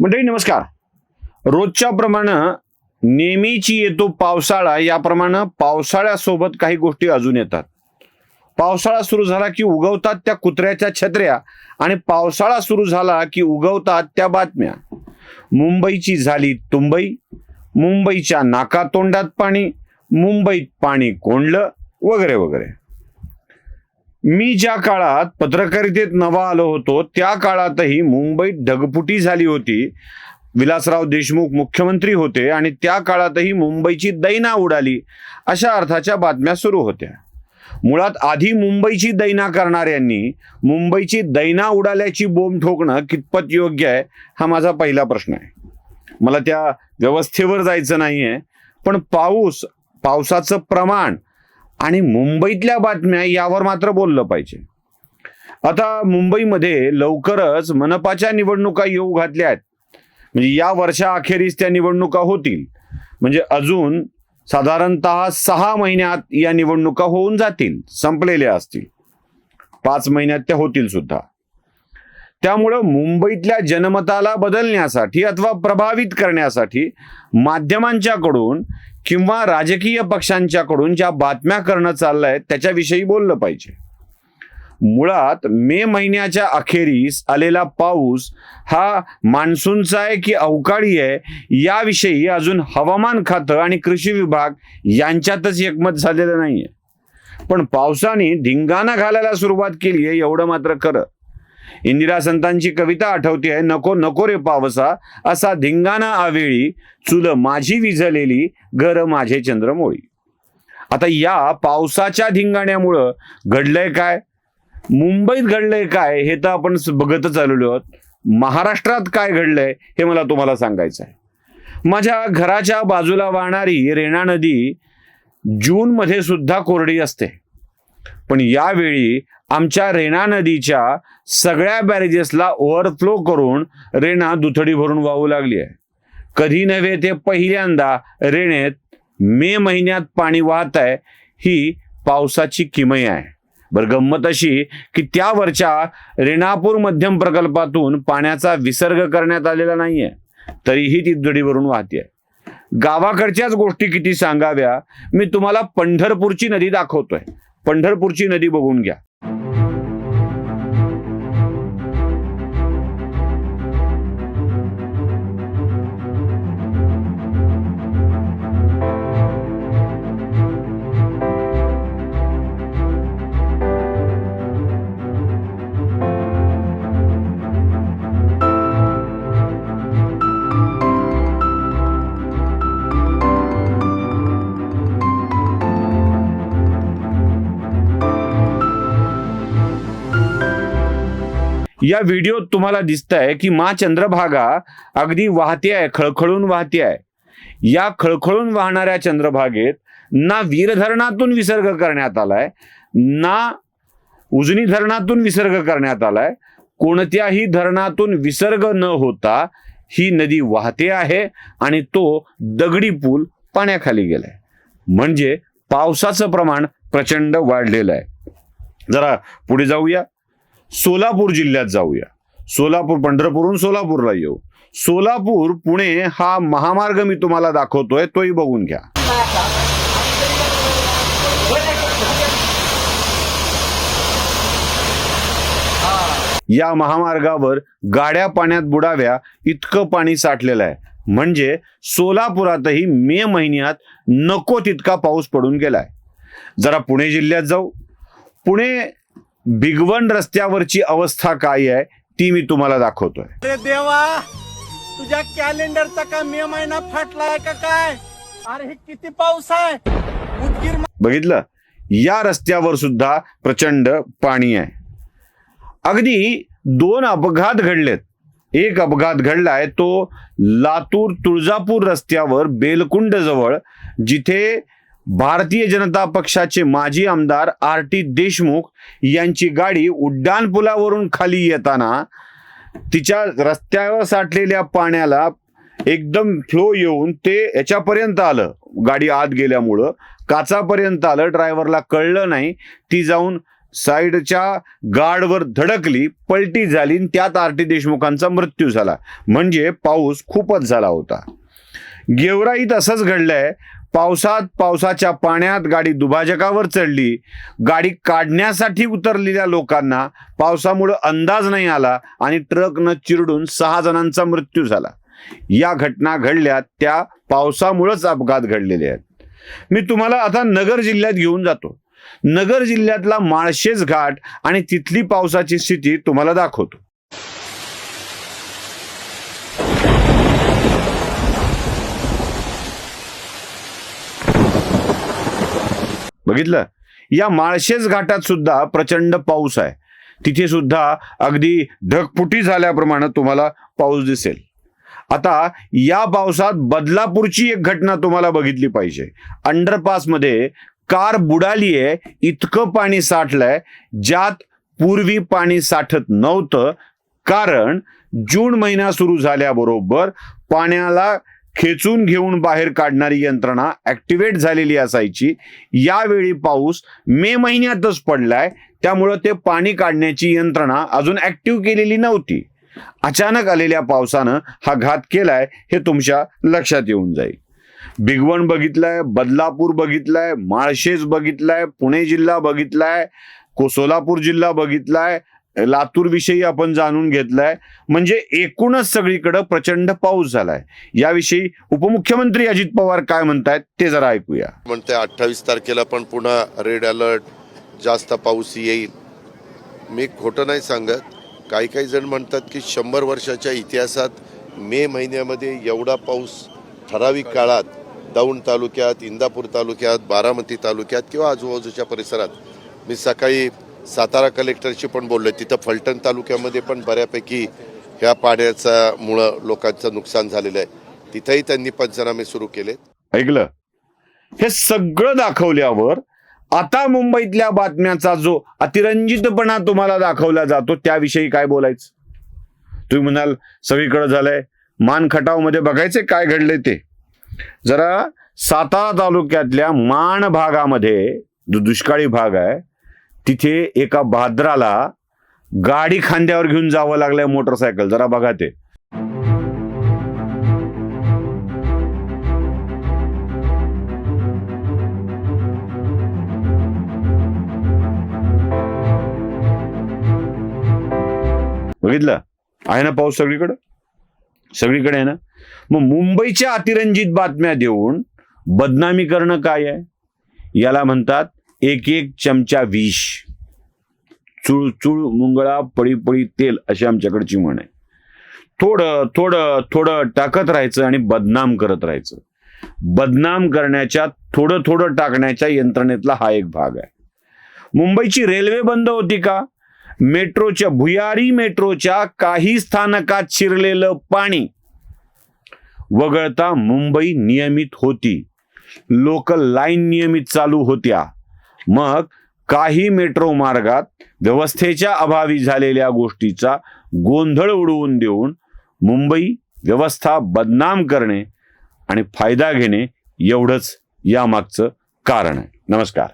मंडळी नमस्कार. रोजच्या प्रमाणे नेहमीची येतो पावसाळा याप्रमाणे पावसाळ्यासोबत काही गोष्टी अजून येतात. पावसाळा सुरू झाला की उगवतात त्या कुत्र्याच्या छत्र्या आणि पावसाळा सुरू झाला की उगवतात त्या बातम्या. मुंबईची झाली तुंबई मुंबईच्या नाकातोंडात पाणी मुंबईत पाणी कोंडलं वगैरे वगैरे. मी ज्या काळात पत्रकारितेत नवा आलो होतो त्या काळातही मुंबईत ढगफुटी झाली होती. विलासराव देशमुख मुख्यमंत्री होते आणि त्या काळातही मुंबईची दैना उडाली अशा अर्थाच्या बातम्या सुरू होत्या. मुळात आधी मुंबईची दैना करणाऱ्यांनी मुंबईची दैना उडाल्याची बोंब ठोकणं कितपत योग्य आहे हा माझा पहिला प्रश्न आहे. मला त्या व्यवस्थेवर जायचं नाही आहे पण पाऊस पावसाचं प्रमाण आणि मुंबईतल्या बातम्या यावर मात्र बोललं पाहिजे. आता मुंबईमध्ये लवकरच मनपाच्या निवडणुका येऊ घातल्या आहेत. म्हणजे या वर्षाअखेरीस त्या निवडणुका होतील. म्हणजे अजून साधारणतः सहा महिन्यात या निवडणुका होऊन जातील संपलेल्या असतील. पाच महिन्यात त्या होतील सुद्धा. त्यामुळं मुंबईतल्या जनमताला बदलण्यासाठी अथवा प्रभावित करण्यासाठी माध्यमांच्याकडून किंवा राजकीय पक्षांच्याकडून ज्या बातम्या करणं चाललंय त्याच्याविषयी बोललं पाहिजे. मुळात मे महिन्याच्या अखेरीस आलेला पाऊस हा मान्सूनचा आहे की अवकाळी आहे याविषयी अजून हवामान खातं आणि कृषी विभाग यांच्यातच एकमत झालेलं नाहीये. पण पावसाने धिंगाणा घालायला सुरुवात केली आहे एवढं मात्र खरं. इंदिरा संतांची कविता आठवते आहे नको नको रे पावसा असा धिंगाणा आवेळी चुल माझी विझलेली घर माझे चंद्रमोळी. आता या पावसाच्या धिंगाण्यामुळं घडलंय काय? मुंबईत घडलंय काय? हे तर आपण बघतच आलेलो आहोत. महाराष्ट्रात काय घडलंय हे मला तुम्हाला सांगायचं आहे. माझ्या घराच्या बाजूला वाहणारी रेणा नदी जूनमध्ये सुद्धा कोरडी असते. पण यावेळी आमच्या रेणा नदीच्या सगळ्या बॅरेजेसला ओव्हरफ्लो करून रेणा दुथडी भरून वाहू लागली आहे. कधी नव्हे ते पहिल्यांदा रेणेत मे महिन्यात पाणी वाहत आहे ही पावसाची किमय आहे. बरं गंमत अशी की त्यावरच्या रेणापूर मध्यम प्रकल्पातून पाण्याचा विसर्ग करण्यात आलेला नाहीये तरीही ती दुथडी भरून वाहते गावाकडच्याच गोष्टी किती सांगाव्या मी तुम्हाला पंढरपूरची नदी दाखवतोय. पंढरपूरची नदी बघून घ्या. या व्हिडिओत तुम्हाला दिसत आहे की मा चंद्रभागा अगदी वाहते आहे खळखळून वाहते आहे. या खळखळून वाहणाऱ्या चंद्रभागेत ना वीर धरणातून विसर्ग करण्यात आलाय ना उजनी धरणातून विसर्ग करण्यात आलाय. कोणत्याही धरणातून विसर्ग न होता ही नदी वाहते आहे आणि तो दगडी पूल पाण्याखाली गेलाय. म्हणजे पावसाचं प्रमाण प्रचंड वाढलेलं आहे. जरा पुढे जाऊया. सोलापूर जिल्ह्यात जाऊया. सोलापूर पंढरपूरहून सोलापूरला येऊ. सोलापूर पुणे हा महामार्ग मी तुम्हाला दाखवतोय तोही बघून घ्या. या महामार्गावर गाड्या पाण्यात बुडाव्या इतकं पाणी साठलेलं आहे. म्हणजे सोलापुरातही मे महिन्यात नको तितका पाऊस पडून गेलाय. जरा पुणे जिल्ह्यात जाऊ. पुणे भिगवण रस्त्यावरची अवस्था काय आहे ती मी तुम्हाला दाखवतोय. अरे देवा तुझ्या कॅलेंडरचा का मे महिना फाटलाय का काय? अरे हे किती पाऊस आहे? उदगीर बघितलं? या रस्त्यावर सुद्धा प्रचंड पाणी आहे. अगदी दोन अपघात घडलेत. एक अपघात घडलाय तो लातूर तुळजापूर रस्त्यावर बेलकुंड जवळ जिथे भारतीय जनता पक्षाचे माजी आमदार आर टी देशमुख यांची गाडी उड्डाणपुलावरून खाली येताना तिच्या रस्त्यावर साठलेल्या पाण्याला एकदम फ्लो येऊन ते याच्यापर्यंत आलं. गाडी आत गेल्यामुळं काचापर्यंत आलं. ड्रायव्हरला कळलं नाही. ती जाऊन साईडच्या गाडवर धडकली पलटी झाली आणि त्यात आरटी देशमुखांचा मृत्यू झाला. म्हणजे पाऊस खूपच झाला होता. गेवराईत असंच घडलंय. पावसात पावसाच्या पाण्यात गाडी दुभाजकावर चढली. गाडी काढण्यासाठी उतरलेल्या लोकांना पावसामुळं अंदाज नाही आला आणि ट्रकनं चिरडून सहा जणांचा मृत्यू झाला. या घटना घडल्या त्या पावसामुळंच अपघात घडलेले आहेत. मी तुम्हाला आता नगर जिल्ह्यात घेऊन जातो. नगर जिल्ह्यातला माळशेज घाट आणि तिथली पावसाची स्थिती तुम्हाला दाखवतो. बघितलं? या माळशेज घाटात सुद्धा प्रचंड पाऊस आहे. तिथे सुद्धा अगदी ढगफुटी झाल्याप्रमाणे तुम्हाला पाऊस दिसेल. आता या पावसात बदलापूरची एक घटना तुम्हाला बघितली पाहिजे. अंडरपासमध्ये कार बुडाली आहे इतकं पाणी साठलंय ज्यात पूर्वी पाणी साठत नव्हतं कारण जून महिना सुरू झाल्याबरोबर पाण्याला खेचून घेऊन बाहेर काढणारी यंत्रणा ऍक्टिव्हेट झालेली असायची. यावेळी पाऊस मे महिन्यातच पडलाय. त्यामुळं ते पाणी काढण्याची यंत्रणा अजून ऍक्टिव्ह केलेली नव्हती. अचानक आलेल्या पावसानं हा घात केलाय हे तुमच्या लक्षात येऊन जाईल. भिगवण बघितलाय बदलापूर बघितलाय माळशेज बघितलाय पुणे जिल्हा बघितलाय को सोलापूर जिल्हा बघितलाय लातूरविषयी आपण जाणून घेतलाय. म्हणजे एकूणच सगळीकडं प्रचंड पाऊस झालाय. याविषयी उपमुख्यमंत्री अजित पवार काय म्हणतायत ते जरा ऐकूया. म्हणते अठ्ठावीस तारखेला पण पुन्हा रेड अलर्ट जास्त पाऊस येईल. मी खोटं नाही सांगत. काही काही जण म्हणतात की शंभर वर्षाच्या इतिहासात मे महिन्यामध्ये एवढा पाऊस ठराविक काळात दौंड तालुक्यात इंदापूर तालुक्यात बारामती तालुक्यात किंवा आजूबाजूच्या परिसरात. मी सकाळी सातारा कलेक्टरशी पण बोललो तिथं फलटण तालुक्यामध्ये पण बऱ्यापैकी ह्या पाण्याचा मुळं लोकांचं नुकसान झालेलं आहे. तिथंही त्यांनी पंचनामे सुरू केले ऐकलं? हे सगळं दाखवल्यावर आता मुंबईतल्या बातम्याचा जो अतिरंजितपणा तुम्हाला दाखवला जातो त्याविषयी काय बोलायचं? तुम्ही म्हणाल सगळीकडे झालंय. मान खटावमध्ये बघायचे काय घडले ते. जरा सातारा तालुक्यातल्या मान भागामध्ये जो दुष्काळी भाग आहे तिथे एका भाद्राला गाडी खांद्यावर घेऊन जावं लागलंय मोटरसायकल. जरा बघा ते. बघितलं? आहे ना पाऊस सगळीकडे? सगळीकडे आहे ना? मग मुंबईच्या अतिरंजित बातम्या देऊन बदनामी करणं काय आहे? याला म्हणतात एक एक चमचा विष चुळ चुळ मुंगळा पळी पळी तेल अशी आमच्याकडची म्हण आहे. थोडं थोडं थोडं टाकत राहायचं आणि बदनाम करत राहायचं. बदनाम करण्याच्या थोडं थोडं टाकण्याच्या यंत्रणेतला हा एक भाग आहे. मुंबईची रेल्वे बंद होती का? मेट्रोच्या भुयारी मेट्रोच्या काही स्थानकात शिरलेलं पाणी. वगळता मुंबई नियमित होती. लोकल लाईन नियमित चालू होत्या. मग काही मेट्रो मार्गात व्यवस्थेच्या अभावी झालेल्या गोष्टीचा गोंधळ उडवून देऊन मुंबई व्यवस्था बदनाम करणे आणि फायदा घेणे एवढंच यामागचं कारण आहे. नमस्कार.